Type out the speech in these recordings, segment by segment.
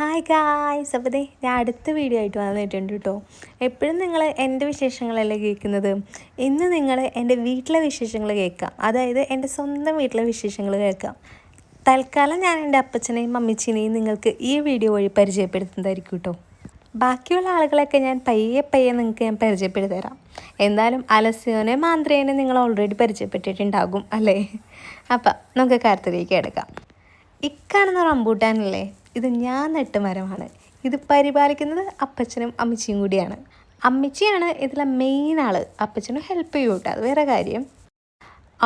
Hi guys അപ്പോൾ ഞാൻ അടുത്ത വീഡിയോ ആയിട്ട് വന്നിട്ടുണ്ട് കേട്ടോ എപ്പോഴും നിങ്ങൾ എന്റെ വിശേഷങ്ങളല്ലേ കേൾക്കുന്നത്? ഇന്ന് നിങ്ങൾ എന്റെ വീട്ടിലെ വിശേഷങ്ങൾ കേൾക്കാം. അതായത് എന്റെ സ്വന്തം വീട്ടിലെ വിശേഷങ്ങൾ കേൾക്കാം. തൽക്കാലം ഞാൻ എന്റെ അപ്പച്ചനെയും അമ്മച്ചിനെയും നിങ്ങൾക്ക് ഈ വീഡിയോ വഴി പരിചയപ്പെടുത്തുന്നതായിരിക്കും കേട്ടോ ബാക്കിയുള്ള ആളുകളൊക്കെ ഞാൻ പയ്യെ പയ്യെ നിങ്ങൾക്ക് ഞാൻ പരിചയപ്പെടുത്തി തരാം എന്തായാലും അലസ്യോനെ മാന്ത്രേനെ നിങ്ങൾ ഓൾറെഡി പരിചയപ്പെട്ടിട്ടുണ്ടാകും അല്ലേ? അപ്പം നമുക്ക് കാര്യത്തിലേക്ക് എടുക്കാം ഇക്കാണുന്ന റംബൂട്ടാനല്ലേ? ഇത് ഞാൻ നട്ട മരമാണ്. ഇത് പരിപാലിക്കുന്നത് അപ്പച്ചനും അമ്മച്ചിയും കൂടിയാണ്. അമ്മച്ചിയാണ് ഇതിലെ മെയിൻ ആൾ. അപ്പച്ചനും ഹെൽപ്പ് ചെയ്യും കേട്ടോ അത് വേറെ കാര്യം.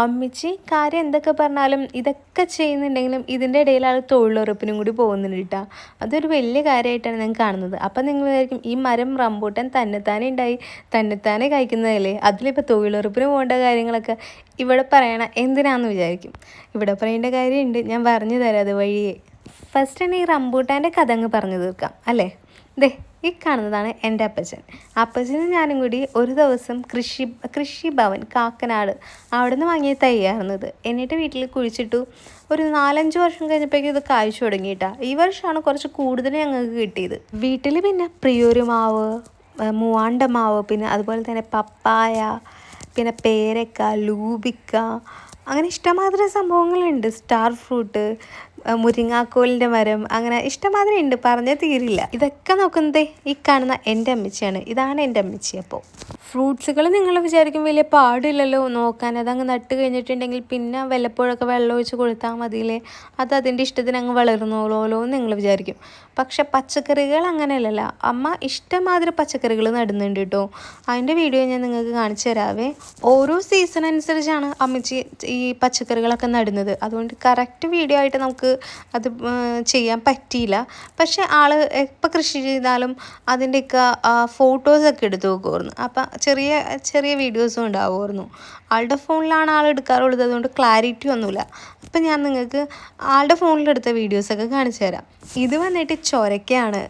അമ്മച്ചി കാര്യം എന്തൊക്കെ പറഞ്ഞാലും ഇതൊക്കെ ചെയ്യുന്നുണ്ടെങ്കിലും ഇതിന്റെ ഇടയിൽ ആൾ തൊഴിലുറപ്പിനും കൂടി പോകുന്നുണ്ട് കേട്ടോ. അതൊരു വലിയ കാര്യമായിട്ടാണ് ഞാൻ കാണുന്നത്. അപ്പം നിങ്ങൾ വിചാരിക്കും ഈ മരം റംബൂട്ടൻ തന്നെത്താനെ ഉണ്ടായി തന്നെത്താനെ കഴിക്കുന്നതല്ലേ? അതിലിപ്പോൾ തൊഴിലുറപ്പിന് പോകേണ്ട കാര്യങ്ങളൊക്കെ ഇവിടെ പറയണ എന്തിനാണെന്ന് വിചാരിക്കും. ഇവിടെ പറയേണ്ട കാര്യമുണ്ട്. ഞാൻ പറഞ്ഞു തരാം അത് വഴിയേ ഫസ്റ്റ് തന്നെ ഈ റംബൂട്ടാന്റെ കഥ അങ്ങ് പറഞ്ഞു തീർക്കാം അല്ലേ? ദേ ഈ കാണുന്നതാണ് എന്റെ അപ്പച്ചൻ. അപ്പച്ചനും ഞാനും കൂടി ഒരു ദിവസം കൃഷി കൃഷിഭവൻ കാക്കനാട് അവിടെ നിന്ന് വാങ്ങിയ തയ്യാറുന്നത് എന്നിട്ട് വീട്ടിൽ കുഴിച്ചിട്ടു. ഒരു നാലഞ്ച് വർഷം കഴിഞ്ഞപ്പോഴേക്കും ഇത് കായ്ച്ചു തുടങ്ങിയിട്ടാ. ഈ വർഷമാണ് കുറച്ച് കൂടുതൽ ഞങ്ങൾക്ക് കിട്ടിയത്. വീട്ടിൽ പിന്നെ പ്രിയൊരു മാവ് മൂവാണ്ട മാവ് പിന്നെ അതുപോലെ തന്നെ പപ്പായ പിന്നെ പേരക്ക ലൂബിക്ക അങ്ങനെ ഇഷ്ടമാതിരി സംഭവങ്ങളുണ്ട്. സ്റ്റാർ ഫ്രൂട്ട് മുരിങ്ങാക്കോലിന്റെ മരം അങ്ങനെ ഇഷ്ടമാതിരി ഉണ്ട്. പറഞ്ഞാൽ തീരില്ല. ഇതൊക്കെ നോക്കുന്നത് ഈ കാണുന്ന എന്റെ അമ്മച്ചിയാണ്. ഇതാണ് എന്റെ അമ്മച്ചി അപ്പോൾ. ഫ്രൂട്ട്സുകൾ നിങ്ങൾ വിചാരിക്കും വലിയ പാടില്ലല്ലോ. നോക്കാൻ അതങ്ങ് നട്ട് കഴിഞ്ഞിട്ടുണ്ടെങ്കിൽ പിന്നെ വല്ലപ്പോഴൊക്കെ വെള്ളം ഒഴിച്ച് കൊടുത്താൽ മതിയില്ലേ? അത് അതിന്റെ ഇഷ്ടത്തിന് അങ്ങ് വളർന്നോളോലോ എന്ന് നിങ്ങൾ വിചാരിക്കും. പക്ഷെ പച്ചക്കറികൾ അങ്ങനെയല്ലല്ല. അമ്മ ഇഷ്ടമാതിരി പച്ചക്കറികൾ നടുന്നുണ്ട് കേട്ടോ. അതിന്റെ വീഡിയോ ഞാൻ നിങ്ങൾക്ക് കാണിച്ചു തരാവേ. ഓരോ സീസൺ അനുസരിച്ചാണ് അമ്മച്ചി ഈ പച്ചക്കറികളൊക്കെ നടുന്നത്. അതുകൊണ്ട് കറക്റ്റ് വീഡിയോ ആയിട്ട് നമുക്ക് അത് ചെയ്യാൻ പറ്റിയില്ല. പക്ഷെ ആൾ എപ്പോൾ കൃഷി ചെയ്താലും അതിന്റെയൊക്കെ ഫോട്ടോസൊക്കെ എടുത്ത് നോക്കുമായിരുന്നു അപ്പം ചെറിയ ചെറിയ വീഡിയോസും ഉണ്ടാവുമായിരുന്നു. ആളുടെ ഫോണിലാണ് ആൾ എടുക്കാറുള്ളത്. അതുകൊണ്ട് ക്ലാരിറ്റി ഒന്നുമില്ല. അപ്പം ഞാൻ നിങ്ങൾക്ക് ആളുടെ ഫോണിലെടുത്ത വീഡിയോസൊക്കെ കാണിച്ചു തരാം. ഇത് വന്നിട്ട് ചൊരക്കയാണ്.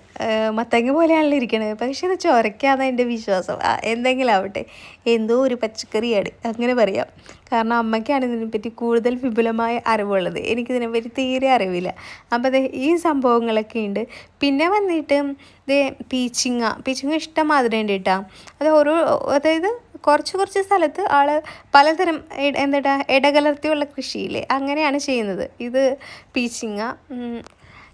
മത്തങ്ങ പോലെയാണല്ലോ ഇരിക്കണത്. പക്ഷേ ഇത് ചൊരക്കാന്ന് എന്റെ വിശ്വാസം. എന്തെങ്കിലും ആവട്ടെ. എന്തോ ഒരു പച്ചക്കറിയാണ്. അങ്ങനെ പറയാം. കാരണം അമ്മയ്ക്കാണ് ഇതിനെപ്പറ്റി കൂടുതൽ വിപുലമായ അറിവുള്ളത്. എനിക്കിതിനെപ്പറ്റി തീരെ അറിവില്ല. അപ്പോൾ അതെ ഈ സംഭവങ്ങളൊക്കെ ഉണ്ട്. പിന്നെ വന്നിട്ട് ഇത് പീച്ചിങ്ങ. പീച്ചിങ്ങ ഇഷ്ടം മാതിരി ഉണ്ട് കേട്ടോ അത് ഓരോ അതായത് കുറച്ച് കുറച്ച് സ്ഥലത്ത് ആൾ പലതരം എന്താ ഇടകലർത്തിയുള്ള കൃഷിയില്ലേ? അങ്ങനെയാണ് ചെയ്യുന്നത്. ഇത് പീച്ചിങ്ങ.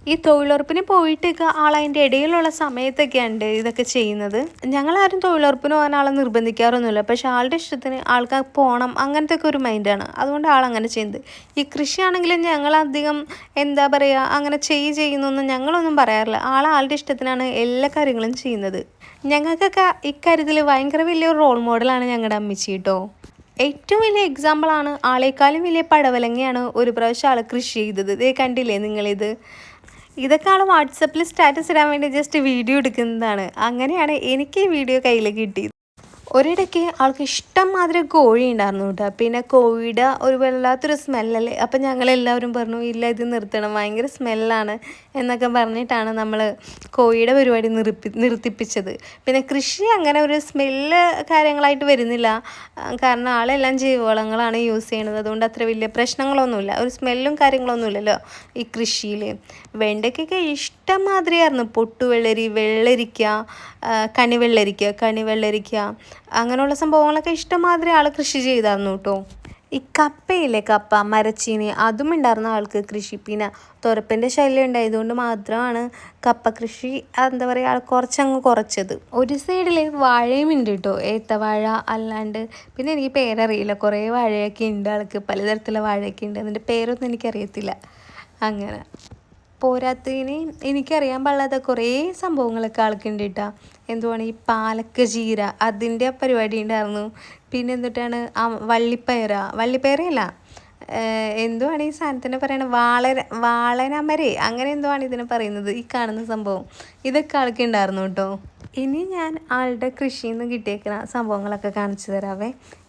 ഈ തൊഴിലുറപ്പിന് പോയിട്ടൊക്കെ ആൾ അതിന്റെ ഇടയിലുള്ള സമയത്തൊക്കെയാണ് ഇതൊക്കെ ചെയ്യുന്നത്. ഞങ്ങളാരും തൊഴിലുറപ്പിന് പോകാൻ ആളെ നിർബന്ധിക്കാറൊന്നുമില്ല. പക്ഷെ ആളുടെ ഇഷ്ടത്തിന് ആൾക്കാർ പോകണം അങ്ങനത്തെ ഒക്കെ ഒരു മൈൻഡാണ്. അതുകൊണ്ട് ആൾ അങ്ങനെ ചെയ്യുന്നത്. ഈ കൃഷിയാണെങ്കിലും ഞങ്ങളധികം എന്താ പറയുക അങ്ങനെ ചെയ് ചെയ്യുന്നൊന്നും ഞങ്ങളൊന്നും പറയാറില്ല. ആൾ ആളുടെ ഇഷ്ടത്തിനാണ് എല്ലാ കാര്യങ്ങളും ചെയ്യുന്നത്. ഞങ്ങൾക്കൊക്കെ ഇക്കാര്യത്തിൽ ഭയങ്കര വലിയൊരു റോൾ മോഡലാണ് ഞങ്ങളുടെ അമ്മച്ചി കേട്ടോ ഏറ്റവും വലിയ എക്സാമ്പിളാണ് ആളെക്കാളും വലിയ പടവലങ്ങയാണ് ഒരു പ്രാവശ്യം ആൾ കൃഷി ചെയ്തത്. ഇതേ കണ്ടില്ലേ നിങ്ങളിത്? ഇതൊക്കെ ആൾ വാട്സപ്പിൽ സ്റ്റാറ്റസ് ഇടാൻ വേണ്ടി ജസ്റ്റ് വീഡിയോ എടുക്കുന്നതാണ്. അങ്ങനെയാണ് എനിക്ക് ഈ വീഡിയോ കയ്യിൽ കിട്ടിയത്. ഒരിടയ്ക്ക് ആൾക്ക് ഇഷ്ടം മാതിരി കോഴി ഉണ്ടായിരുന്നു കേട്ടോ. പിന്നെ കോഴിയുടെ ഒരു വല്ലാത്തൊരു സ്മെല്ലല്ലേ അപ്പം ഞങ്ങളെല്ലാവരും പറഞ്ഞു ഇല്ല ഇത് നിർത്തണം. ഭയങ്കര സ്മെല്ലാണ് എന്നൊക്കെ പറഞ്ഞിട്ടാണ് നമ്മൾ കോഴിയുടെ പരിപാടി നിർപ്പി നിർത്തിപ്പിച്ചത്. പിന്നെ കൃഷി അങ്ങനെ ഒരു സ്മെല്ല് കാര്യങ്ങളായിട്ട് വരുന്നില്ല. കാരണം ആളെല്ലാം ജൈവവളങ്ങളാണ് യൂസ് ചെയ്യണത് അതുകൊണ്ട് അത്ര വലിയ പ്രശ്നങ്ങളൊന്നുമില്ല. ഒരു സ്മെല്ലും കാര്യങ്ങളൊന്നുമില്ലല്ലോ ഈ കൃഷിയിൽ വെണ്ടയ്ക്കൊക്കെ ഇഷ്ടം മാതിരിയായിരുന്നു പൊട്ടുവെള്ളരി വെള്ളരിക്ക കണിവെള്ളരിക്ക കണിവെള്ളരിക്ക അങ്ങനെയുള്ള സംഭവങ്ങളൊക്കെ ഇഷ്ടമാതിരി ആൾ കൃഷി ചെയ്തായിരുന്നു കേട്ടോ. ഈ കപ്പയിലെ കപ്പ മരച്ചീനി അതും ഉണ്ടായിരുന്ന ആൾക്ക് കൃഷി. പിന്നെ തുരപ്പന്റെ ശല്യം ഉണ്ടായതുകൊണ്ട് മാത്രമാണ് കപ്പ കൃഷി എന്താ പറയുക ആൾ കുറച്ചങ്ങ് കുറച്ചത്. ഒരു സൈഡിൽ വാഴയും ഉണ്ട് കേട്ടോ ഏത്തവാഴ അല്ലാണ്ട്. പിന്നെ എനിക്ക് പേരറിയില്ല കുറേ വാഴയൊക്കെ ഉണ്ട് ആൾക്ക് പലതരത്തിലുള്ള വാഴയൊക്കെ ഉണ്ട്. അതിന്റെ പേരൊന്നും എനിക്കറിയത്തില്ല. അങ്ങനെ. പോരാത്തതിന് എനിക്കറിയാൻ പാടില്ലാത്ത കുറേ സംഭവങ്ങളൊക്കെ ആൾക്കുണ്ട് കേട്ടോ എന്തുവാണ് ഈ പാലക്ക ചീര? അതിന്റെ പരിപാടി ഉണ്ടായിരുന്നു. പിന്നെ എന്നിട്ടാണ് വള്ളിപ്പയറ. വള്ളിപ്പയറല്ല. എന്തുവാണ് ഈ സാധനത്തിന് പറയണത് വാളര വാളനമരെ. അങ്ങനെ എന്തുവാണ് ഇതിനെ പറയുന്നത്? ഈ കാണുന്ന സംഭവം. ഇതൊക്കെ ആൾക്ക് ഉണ്ടായിരുന്നു കേട്ടോ ഇനി ഞാൻ ആളുടെ കൃഷിയിൽ നിന്ന് കിട്ടിയേക്കുന്ന സംഭവങ്ങളൊക്കെ കാണിച്ചു തരാവേ.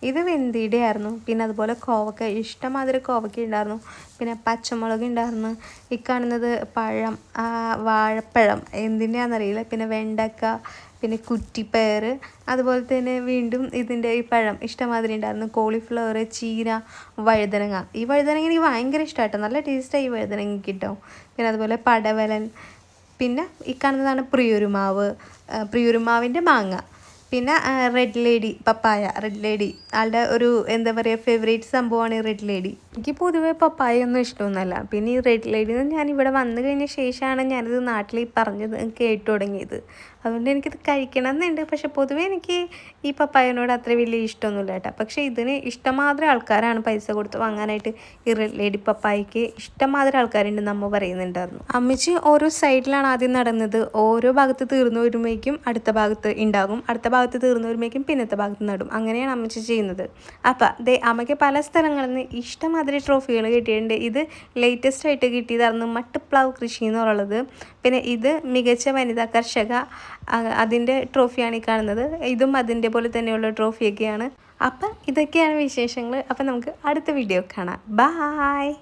ഇത് വെന്തിയുടെ ആയിരുന്നു പിന്നെ അതുപോലെ കോവക്ക ഇഷ്ടമാതിരി കോവക്ക ഉണ്ടായിരുന്നു. പിന്നെ പച്ചമുളക് ഉണ്ടായിരുന്നു. ഈ കാണുന്നത് പഴം വാഴപ്പഴം എന്തിന്റെയാണെന്നറിയില്ല. പിന്നെ വെണ്ടക്ക പിന്നെ കുറ്റിപ്പയർ അതുപോലെ തന്നെ വീണ്ടും ഇതിന്റെ ഈ പഴം ഇഷ്ടമാതിരി ഉണ്ടായിരുന്നു. കോളിഫ്ലവർ ചീര വഴുതനങ്ങ. ഈ വഴുതനങ്ങ എനിക്ക് ഭയങ്കര ഇഷ്ടമായിട്ടോ നല്ല ടേസ്റ്റായി ഈ വഴുതനങ്ങ കിട്ടും പിന്നെ അതുപോലെ പടവലൻ പിന്നെ ഈ കാണുന്നതാണ് പ്രിയൊരുമാവ് പ്രിയൊരുമാവിന്റെ മാങ്ങ. പിന്നെ red lady papaya red lady ആളുടെ ഒരു എന്താ പറയുക ഫേവറേറ്റ് സംഭവമാണ് റെഡ് ലേഡി എനിക്ക് പൊതുവേ പപ്പായ ഒന്നും ഇഷ്ടമൊന്നുമല്ല. പിന്നെ ഈ റെഡ് ലൈഡിൽ നിന്ന് ഞാൻ ഇവിടെ വന്നു കഴിഞ്ഞ ശേഷമാണ് ഞാനിത് നാട്ടിൽ പറഞ്ഞത് കേട്ടു തുടങ്ങിയത്. അതുകൊണ്ട് എനിക്കിത് കഴിക്കണം എന്നുണ്ട് പക്ഷെ പൊതുവേ എനിക്ക് ഈ പപ്പായനോട് അത്ര വലിയ ഇഷ്ടമൊന്നുമില്ല കേട്ടോ. പക്ഷേ ഇതിന് ഇഷ്ടമാതിരി ആൾക്കാരാണ് പൈസ കൊടുത്ത് വാങ്ങാനായിട്ട് ഈ റെഡ് ലേഡി പപ്പായക്ക് ഇഷ്ടമാതിരി ആൾക്കാരുണ്ട് നമ്മൾ പറയുന്നുണ്ടായിരുന്നു. അമ്മച്ചി ഓരോ സൈഡിലാണ് ആദ്യം നടന്നത്. ഓരോ ഭാഗത്ത് തീർന്നു വരുമ്പോഴേക്കും അടുത്ത ഭാഗത്ത് ഉണ്ടാകും. അടുത്ത ഭാഗത്ത് തീർന്നു വരുമ്പോഴേക്കും പിന്നത്തെ ഭാഗത്ത് നടും. അങ്ങനെയാണ് അമ്മച്ചി ചെയ്യുന്നത്. അപ്പം ദേ അമ്മയ്ക്ക് പല സ്ഥലങ്ങളിൽ നിന്ന് ഇഷ്ടമാതിരി ട്രോഫികൾ കിട്ടിയിട്ടുണ്ട്. ഇത് ലേറ്റസ്റ്റ് ആയിട്ട് കിട്ടിയതായിരുന്നു മട്ടുപ്ലാവ് കൃഷി എന്ന് പറയുന്നത്. പിന്നെ ഇത് മികച്ച വനിതാ കർഷക അതിന്റെ ട്രോഫിയാണ് ഈ കാണുന്നത്. ഇതും അതിന്റെ പോലെ തന്നെയുള്ള ട്രോഫിയൊക്കെയാണ്. അപ്പം ഇതൊക്കെയാണ് വിശേഷങ്ങൾ. അപ്പം നമുക്ക് അടുത്ത വീഡിയോ കാണാം. ബായ്